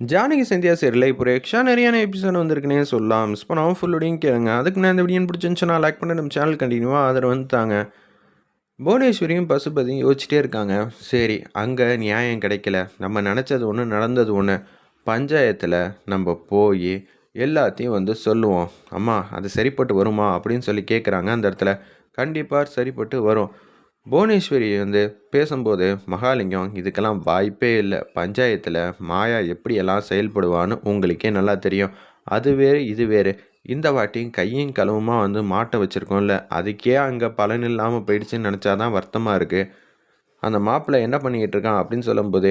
ஜானகி சந்தியா சரியில்லை இப்போ extra நிறையான episode வந்திருக்குனே சொல்லலாம். மிஸ் பண்ணாமல் ஃபுல்லோடையும் கேளுங்க. அதுக்கு நான் இந்த வீடியோ பிடிச்சிருந்துச்சுன்னா லைக் பண்ணி நம்ம சேனல் கண்டினியூவாக ஆதரவு வந்துட்டாங்க. புவனேஸ்வரியும் பசுபதியும் யோசிச்சிட்டே இருக்காங்க. சரி அங்கே நியாயம் கிடைக்கல. நம்ம நினச்சது ஒன்று நடந்தது ஒன்று பஞ்சாயத்தில் நம்ம போய் எல்லாத்தையும் வந்து சொல்லுவோம். அம்மா அது சரிப்பட்டு வருமா அப்படின்னு சொல்லி கேட்குறாங்க அந்த இடத்துல கண்டிப்பாக சரிப்பட்டு வரும். புவனேஸ்வரி வந்து பேசும்போது மகாலிங்கம் இதுக்கெல்லாம் வாய்ப்பே இல்லை. பஞ்சாயத்தில் மாயா எப்படியெல்லாம் செயல்படுவான்னு உங்களுக்கே நல்லா தெரியும். அது வேறு இது வேறு. இந்த வாட்டியும் கையும் கழுவுமா வந்து மாட்டை வச்சுருக்கோம்ல. அதுக்கே அங்கே பலன் இல்லாமல் போயிடுச்சுன்னு நினச்சா தான் வருத்தமாக இருக்குது அந்த மாப்பிள்ளை என்ன பண்ணிக்கிட்டு இருக்கான்? அப்படின்னு சொல்லும்போது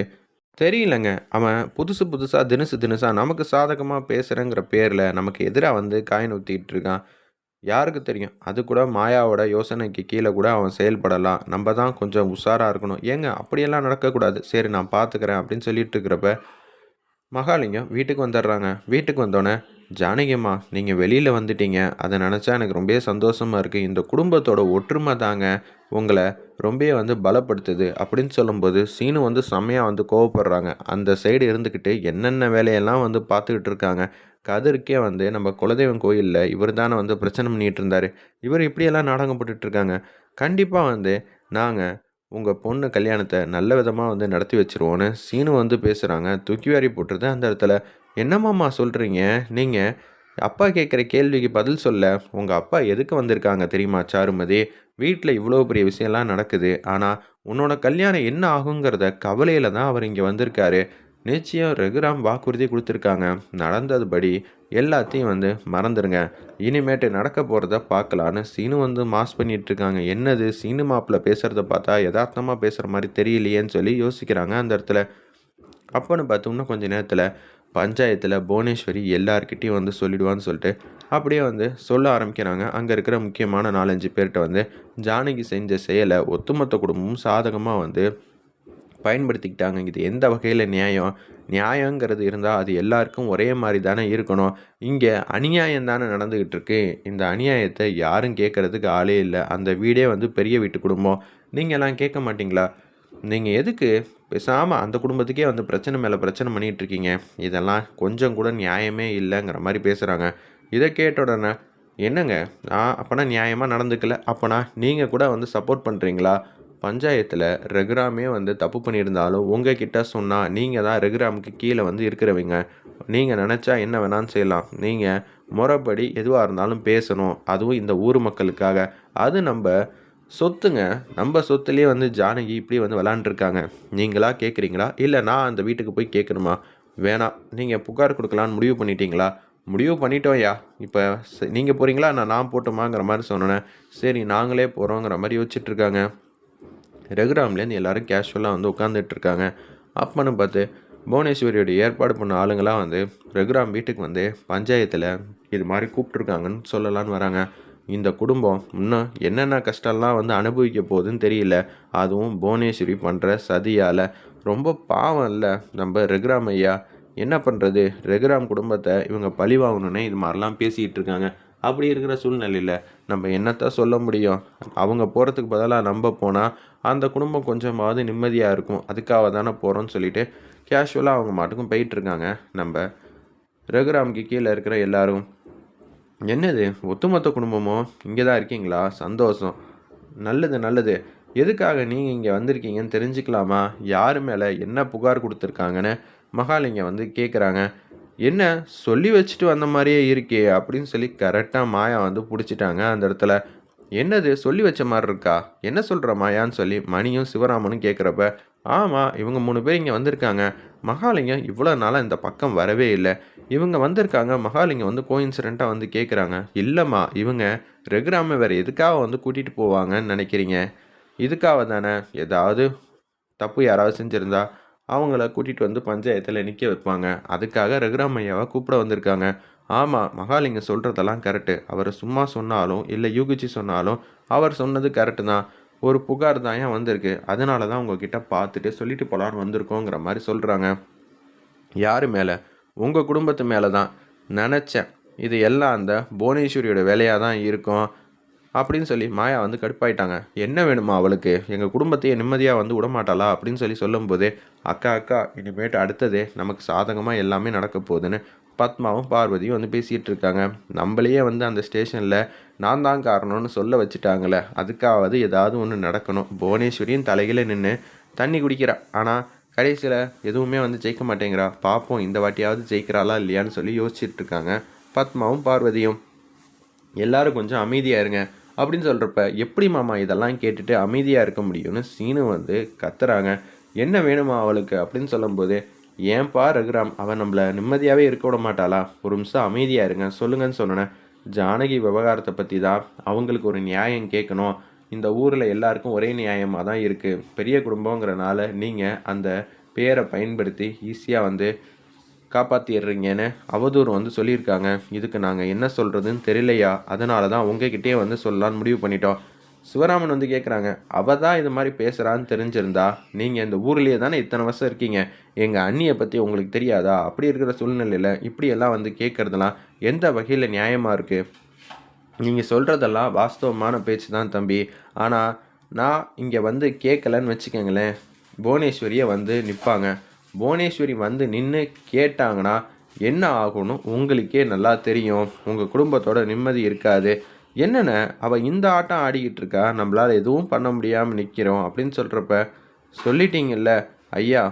தெரியலங்க. அவன் புதுசு புதுசாக தினுசு தினசாக நமக்கு சாதகமாக பேசுகிறேங்கிற பேரில் நமக்கு எதிராக வந்து காயின் ஊற்றிக்கிட்டு இருக்கான். யாருக்கு தெரியும்? அது கூட மாயாவோட யோசனைக்கு கீழே கூட அவன் செயல்படலாம். நம்ம தான் கொஞ்சம் உஷாராக இருக்கணும். ஏங்க அப்படியெல்லாம் நடக்கக்கூடாது. சரி நான் பார்த்துக்கிறேன் அப்படின்னு சொல்லிட்டு இருக்கிறப்ப மகாலிங்கம் வீட்டுக்கு வந்துடுறாங்க. வீட்டுக்கு வந்தோடனே ஜானகிம்மா நீங்கள் வெளியில் வந்துட்டீங்க. அதை நினச்சா எனக்கு ரொம்ப சந்தோஷமாக இருக்குது இந்த குடும்பத்தோட ஒற்றுமை தாங்க. உங்களை ரொம்ப வந்து பலப்படுத்துது. அப்படின்னு சொல்லும்போது சீனு வந்து செம்மையாக வந்து கோவப்படுறாங்க. அந்த சைடு இருந்துக்கிட்டு என்னென்ன வேலையெல்லாம் வந்து பார்த்துக்கிட்டு இருக்காங்க கதிர்க்கே வந்து நம்ம குலதெய்வம் கோயிலில் இவர் தானே வந்து பிரச்சனை பண்ணிகிட்டு இருந்தார். இவர் இப்படியெல்லாம் நாடகம் போட்டுட்ருக்காங்க. கண்டிப்பாக வந்து நாங்கள் உங்கள் பொண்ணு கல்யாணத்தை நல்ல விதமாக வந்து நடத்தி வச்சுருவோன்னு சீனு வந்து பேசுகிறாங்க தூக்கி வாரி போட்டுருது அந்த இடத்துல. என்னம்மாம்மா சொல்கிறீங்க நீங்கள் அப்பா கேட்குற கேள்விக்கு பதில் சொல்ல உங்கள் அப்பா எதுக்கு வந்திருக்காங்க தெரியுமா சாருமதி? வீட்டில் இவ்வளோ பெரிய விஷயம்லாம் நடக்குது. ஆனால் உன்னோட கல்யாணம் என்ன ஆகுங்கிறத கவலையில் தான் அவர் இங்கே வந்திருக்காரு. நிச்சயம் ரகுராம் வாக்குறுதி கொடுத்துருக்காங்க. நடந்ததுபடி எல்லாத்தையும் வந்து மறந்துடுங்க இனிமேட்டு நடக்க போகிறத பார்க்கலான்னு சீனு வந்து மாஸ் பண்ணிகிட்ருக்காங்க என்னது? சீனு மாப்பில் பேசுகிறத பார்த்தா யதார்த்தமாக பேசுகிற மாதிரி தெரியலையேன்னு சொல்லி யோசிக்கிறாங்க அந்த இடத்துல. அப்போன்னு பார்த்தோம்னா கொஞ்சம் நேரத்தில் பஞ்சாயத்தில் புவனேஸ்வரி எல்லார்கிட்டையும் வந்து சொல்லிடுவான்னு சொல்லிட்டு அப்படியே வந்து சொல்ல ஆரம்பிக்கிறாங்க. அங்கே இருக்கிற முக்கியமான நாலஞ்சு பேர்கிட்ட வந்து ஜானகி செஞ்ச செயலை ஒத்துமொத்த குடும்பமும் சாதகமாக வந்து பயன்படுத்திக்கிட்டாங்க. இது எந்த வகையில் நியாயம்? நியாயங்கிறது இருந்தால் அது எல்லாருக்கும் ஒரே மாதிரி தானே இருக்கணும். இங்கே அநியாயம் தானே நடந்துக்கிட்டு இருக்கு இந்த அநியாயத்தை யாரும் கேட்குறதுக்கு ஆளே இல்லை. அந்த வீடே வந்து பெரிய வீட்டு குடும்பம். நீங்கள்லாம் கேட்க மாட்டிங்களா? நீங்கள் எதுக்கு பேசாமல் அந்த குடும்பத்துக்கே வந்து பிரச்சனை மேலே பிரச்சனை பண்ணிகிட்ருக்கீங்க இதெல்லாம் கொஞ்சம் கூட நியாயமே இல்லைங்கிற மாதிரி பேசுகிறாங்க இதை கேட்ட உடனே என்னங்க? நான் அப்போனா நியாயமாக நடந்துக்கல. அப்போனா நீங்கள் கூட வந்து சப்போர்ட் பண்ணுறீங்களா பஞ்சாயத்தில் ரெகுராமே வந்து தப்பு பண்ணியிருந்தாலும் உங்கள் கிட்டே சொன்னால் நீங்கள் தான் ரெகுராமுக்கு கீழே வந்து இருக்கிறவங்க. நீங்கள் நினச்சா என்ன வேணாலும் செய்யலாம். நீங்கள் முறைப்படி எதுவாக இருந்தாலும் பேசணும். அதுவும் இந்த ஊர் மக்களுக்காக. அது நம்ம சொத்துங்க. நம்ம சொத்துலேயே வந்து ஜானகி இப்படி வந்து விளாண்டுருக்காங்க. நீங்களா கேட்குறீங்களா இல்லை நான் அந்த வீட்டுக்கு போய் கேட்கணுமா வேணாம். நீங்கள் புகார் கொடுக்கலான்னு முடிவு பண்ணிட்டீங்களா? முடிவு பண்ணிட்டோம்யா இப்போ நீங்கள் போகிறீங்களா நான் நான் போட்டோமாங்கிற மாதிரி சொன்னேன். சரி நாங்களே போகிறோங்கிற மாதிரி யோசிச்சுட்ருக்காங்க ரகுராம்லேருந்து எல்லோரும் கேஷுவலாக வந்து உட்காந்துட்ருக்காங்க அப்பன்னு பார்த்து புவனேஸ்வரியோட ஏற்பாடு பண்ண ஆளுங்களாம் வந்து ரகுராம் வீட்டுக்கு வந்து பஞ்சாயத்தில் இது மாதிரி கூப்பிட்ருக்காங்கன்னு சொல்லலான்னு வராங்க. இந்த குடும்பம் இன்னும் என்னென்ன கஷ்டம்லாம் வந்து அனுபவிக்க போகுதுன்னு தெரியல. அதுவும் புவனேஸ்வரி பண்ணுற சதியால். ரொம்ப பாவம் இல்லை நம்ம ரகுராம் ஐயா. என்ன பண்ணுறது ரகுராம் குடும்பத்தை இவங்க பழி வாங்கணுன்னே இது மாதிரிலாம் பேசிகிட்டு இருக்காங்க அப்படி இருக்கிற சூழ்நிலையில் நம்ம என்னத்தான் சொல்ல முடியும்? அவங்க போகிறதுக்கு பதிலாக நம்ம போனால் அந்த குடும்பம் கொஞ்சமாவது நிம்மதியாக இருக்கும். அதுக்காக தானே போகிறோன்னு சொல்லிட்டு கேஷுவலாக அவங்க மாட்டுக்கும் போயிட்டுருக்காங்க. நம்ம ரகுராம்க்கு கீழே இருக்கிற எல்லாரும் என்னது? ஒட்டுமொத்த குடும்பமும் இங்கே தான் இருக்கீங்களா? சந்தோஷம். நல்லது நல்லது. எதுக்காக நீங்கள் இங்கே வந்திருக்கீங்கன்னு தெரிஞ்சுக்கலாமா? யார் மேலே என்ன புகார் கொடுத்துருக்காங்கன்னு மகாலிங்கம் வந்து கேட்குறாங்க என்ன சொல்லி வச்சுட்டு வந்த மாதிரியே இருக்கே அப்படின்னு சொல்லி கரெக்டாக மாயா வந்து பிடிச்சிட்டாங்க அந்த இடத்துல. என்னது சொல்லி வச்ச மாதிரி இருக்கா? என்ன சொல்கிற மாயான்னு சொல்லி மணியும் சிவராமனும் கேட்குறப்ப ஆமாம் இவங்க மூணு பேர் இங்கே வந்திருக்காங்க. மகாலிங்கம் இவ்வளோ நாளாக இந்த பக்கம் வரவே இல்லை. இவங்க வந்திருக்காங்க மகாலிங்கம் வந்து கோயின்சிடெண்ட்டாக வந்து கேட்குறாங்க. இல்லைம்மா இவங்க ரெகுராம வேறு எதுக்காக வந்து கூட்டிகிட்டு போவாங்கன்னு நினைக்கிறீங்க? இதுக்காக தானே ஏதாவது தப்பு யாராவது செஞ்சுருந்தா அவங்கள கூட்டிகிட்டு வந்து பஞ்சாயத்தில் நிற்க வைப்பாங்க. அதுக்காக ரகுராமையாவை கூப்பிட வந்திருக்காங்க. ஆமாம் மகாலிங்க சொல்கிறதெல்லாம் கரெக்டு. அவர் சும்மா சொன்னாலும் இல்லை யூகிச்சு சொன்னாலும் அவர் சொன்னது கரெக்டு தான். ஒரு புகார் தான் ஏன் வந்திருக்கு? அதனால தான் உங்ககிட்ட பார்த்துட்டு சொல்லிட்டு போகலான்னு வந்திருக்கோங்கிற மாதிரி சொல்கிறாங்க யார் மேலே? உங்கள் குடும்பத்து மேலே தான் நினச்சேன். இது எல்லாம் அந்த புவனேஸ்வரியோட வேலையாக தான் இருக்கும். அப்படின்னு சொல்லி மாயா வந்து கடுப்பாயிட்டாங்க. என்ன வேணுமா அவளுக்கு? எங்கள் குடும்பத்தையே நிம்மதியாக வந்து விடமாட்டாளா? அப்படின்னு சொல்லி சொல்லும்போதே அக்கா அக்கா இனிமேட்டு அடுத்ததே நமக்கு சாதகமாக எல்லாமே நடக்க போகுதுன்னு பத்மாவும் பார்வதியும் வந்து பேசிகிட்டு இருக்காங்க. நம்மளையே வந்து அந்த ஸ்டேஷனில் நான் தான் காரணம்னு சொல்ல வச்சுட்டாங்களே அதுக்காவது ஏதாவது ஒன்று நடக்கணும். புவனேஸ்வரியும் தலையில நின்று தண்ணி குடிக்கிறா. ஆனால் கடைசியில் எதுவுமே வந்து ஜெயிக்க மாட்டேங்கிறா. பார்ப்போம் இந்த வாட்டியாவது ஜெயிக்கிறாளா இல்லையான்னு சொல்லி யோசிச்சுட்டு இருக்காங்க பத்மாவும் பார்வதியும். எல்லாரும் கொஞ்சம் அமைதியாக இருங்க. அப்படின்னு சொல்கிறப்ப எப்படி மாமா இதெல்லாம் கேட்டுட்டு அமைதியாக இருக்க முடியும்னு சீனு வந்து கத்துறாங்க. என்ன வேணுமா அவளுக்கு? அப்படின்னு சொல்லும்போது ஏன்பா ரகுராம் அவன் நம்மளை நிம்மதியாகவே இருக்க விட மாட்டாளா? ஒரு நிமிஷம் அமைதியாக இருங்க சொல்லுங்கன்னு சொன்னேன் ஜானகி விவகாரத்தை பற்றி தான் அவங்களுக்கு ஒரு நியாயம் கேட்கணும். இந்த ஊரில் எல்லாருக்கும் ஒரே நியாயமாக தான் இருக்குது பெரிய குடும்பங்கிறனால நீங்கள் அந்த பேரை பயன்படுத்தி ஈஸியாக வந்து காப்பாற்றிடுறீங்கன்னு அவதூறு வந்து சொல்லியிருக்காங்க. இதுக்கு நாங்கள் என்ன சொல்கிறதுன்னு தெரியலையா? அதனால தான் உங்ககிட்டயே வந்து சொல்லலான்னு முடிவு பண்ணிட்டோம். சிவராமன் வந்து கேட்குறாங்க அவள் தான் இது மாதிரி பேசுகிறான்னு தெரிஞ்சிருந்தா நீங்கள் இந்த ஊர்லேயே தானே இத்தனை வருஷம் இருக்கீங்க? எங்கள் அண்ணியை பற்றி உங்களுக்கு தெரியாதா? அப்படி இருக்கிற சூழ்நிலையில் இப்படியெல்லாம் வந்து கேட்குறதெல்லாம் எந்த வகையில் நியாயமாக இருக்குது நீங்கள் சொல்கிறதெல்லாம் வாஸ்தவமான பேச்சு தான் தம்பி. ஆனால் நான் இங்கே வந்து கேட்கலன்னு வச்சுக்கோங்களேன். புவனேஸ்வரியை வந்து நிற்பாங்க புவனேஸ்வரி வந்து நின்று கேட்டாங்கன்னா என்ன ஆகணும் உங்களுக்கே நல்லா தெரியும். உங்கள் குடும்பத்தோட நிம்மதி இருக்காது. என்னென்ன அவள் இந்த ஆட்டம் ஆடிக்கிட்டு இருக்கா? நம்மளால் எதுவும் பண்ண முடியாமல் நிற்கிறோம் அப்படின்னு சொல்கிறப்ப சொல்லிட்டீங்கல்ல ஐயா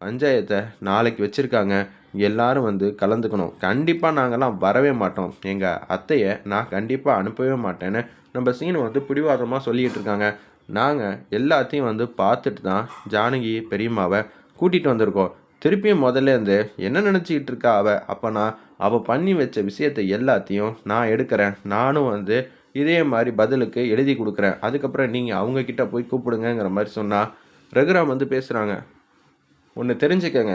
பஞ்சாயத்தை நாளைக்கு வச்சுருக்காங்க. எல்லாரும் வந்து கலந்துக்கணும். கண்டிப்பாக நாங்கள்லாம் வரவே மாட்டோம். எங்கள் அத்தையை நான் கண்டிப்பாக அனுப்பவே மாட்டேன்னு நம்ம சீனு வந்து பிடிவாதமாக சொல்லிகிட்டு இருக்காங்க. நாங்கள் எல்லாத்தையும் வந்து பார்த்துட்டு தான் ஜானகி பெரியம்மாவை கூட்டிகிட்டு வந்திருக்கோம். திருப்பியும் முதல்ல இருந்து என்ன நினச்சிக்கிட்டு இருக்கா அவள் அப்போனா அவள் பண்ணி வச்ச விஷயத்தை எல்லாத்தையும் நான் எடுக்கிறேன். நானும் வந்து இதே மாதிரி பதிலுக்கு எழுதி கொடுக்குறேன். அதுக்கப்புறம் நீங்கள் அவங்கக்கிட்ட போய் கூப்பிடுங்கிற மாதிரி சொன்னால் ரகுராம் வந்து பேசுகிறாங்க ஒன்று தெரிஞ்சுக்கங்க.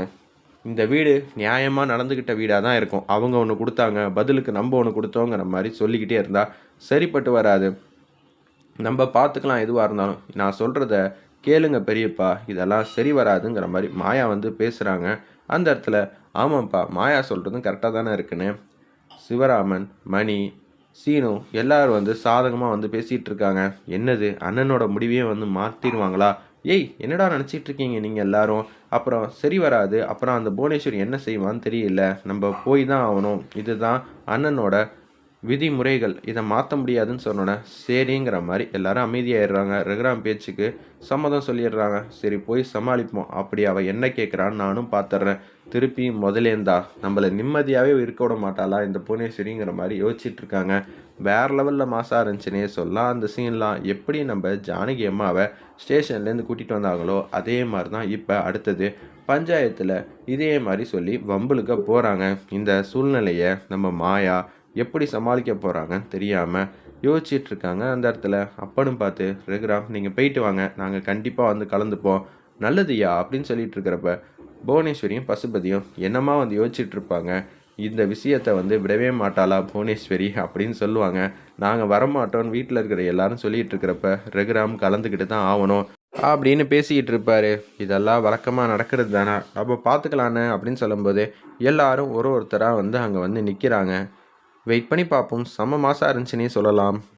இந்த வீடு நியாயமாக நடந்துக்கிட்ட வீடாக தான் இருக்கும். அவங்க ஒன்று கொடுத்தாங்க. பதிலுக்கு நம்ம ஒன்று கொடுத்தோங்கிற மாதிரி சொல்லிக்கிட்டே இருந்தால் சரிப்பட்டு வராது. நம்ம பார்த்துக்கலாம் எதுவாக இருந்தாலும். நான் சொல்கிறத கேளுங்க பெரியப்பா இதெல்லாம் சரி வராதுங்கிற மாதிரி மாயா வந்து பேசுகிறாங்க அந்த இடத்துல ஆமாம்ப்பா மாயா சொல்கிறதும் கரெக்டாக தானே இருக்குன்னு. சிவராமன் மணி சீனு எல்லாரும் வந்து சாதகமாக வந்து பேசிகிட்டு இருக்காங்க. என்னது அண்ணனோட முடிவையே வந்து மாற்றிடுவாங்களா ஏய் என்னடா நினச்சிட்டு இருக்கீங்க நீங்கள் எல்லாரும்? அப்புறம் சரி வராது அப்புறம் அந்த புவனேஸ்வரி என்ன செய்வான்னு தெரியல. நம்ம போய் தான் ஆகணும். இதுதான் அண்ணனோட விதிமுறைகள் இதை மாற்ற முடியாதுன்னு சொன்னோன்னே சரிங்கிற மாதிரி எல்லாரும் அமைதியாயிடுறாங்க. ரகுராம் பேச்சுக்கு சம்மதம் சொல்லிடுறாங்க. சரி போய் சமாளிப்போம். அப்படி அவள் என்ன கேட்குறான்னு நானும் பார்த்துட்றேன் திருப்பி முதலேந்தா. நம்மளை நிம்மதியாகவே இருக்க விட மாட்டாளா இந்த புவனேஸ்வரிங்கிற மாதிரி யோசிச்சுட்டு இருக்காங்க வேறு லெவலில் மாசாக இருந்துச்சுன்னே சொல்லலாம். அந்த சீன்லாம் எப்படி நம்ம ஜானகி அம்மாவை ஸ்டேஷன்லேருந்து கூட்டிகிட்டு வந்தாங்களோ அதே மாதிரி தான் இப்போ அடுத்தது பஞ்சாயத்தில் இதே மாதிரி சொல்லி வம்புலுக்க போகிறாங்க இந்த சூழ்நிலையை நம்ம மாயா எப்படி சமாளிக்க போகிறாங்கன்னு தெரியாமல் யோசிச்சுட்டு இருக்காங்க அந்த இடத்துல. அப்பனும் பார்த்து ரகுராம் நீங்கள் போயிட்டு வாங்க. நாங்கள் கண்டிப்பாக வந்து கலந்துப்போம். நல்லதுயா அப்படின்னு சொல்லிட்டு இருக்கிறப்ப புவனேஸ்வரியும் பசுபதியும் என்னமா வந்து யோசிச்சுட்டு இருப்பாங்க இந்த விஷயத்தை வந்து விடவே மாட்டாளா புவனேஸ்வரி அப்படின்னு சொல்லுவாங்க. நாங்கள் வரமாட்டோம்னு வீட்டில் இருக்கிற எல்லாரும் சொல்லிட்டு இருக்கிறப்ப ரகுராம் கலந்துக்கிட்டு தான் ஆகணும். அப்படின்னு பேசிக்கிட்டு இருப்பாரு இதெல்லாம் வழக்கமாக நடக்கிறது தானே? நம்ம பார்த்துக்கலான்னு அப்படின்னு சொல்லும்போது எல்லாரும் ஒரு ஒருத்தராக வந்து அங்கே வந்து நிற்கிறாங்க வெயிட் பண்ணி பார்ப்போம். செம்ம மாதம் இருந்துச்சுன்னே சொல்லலாம்.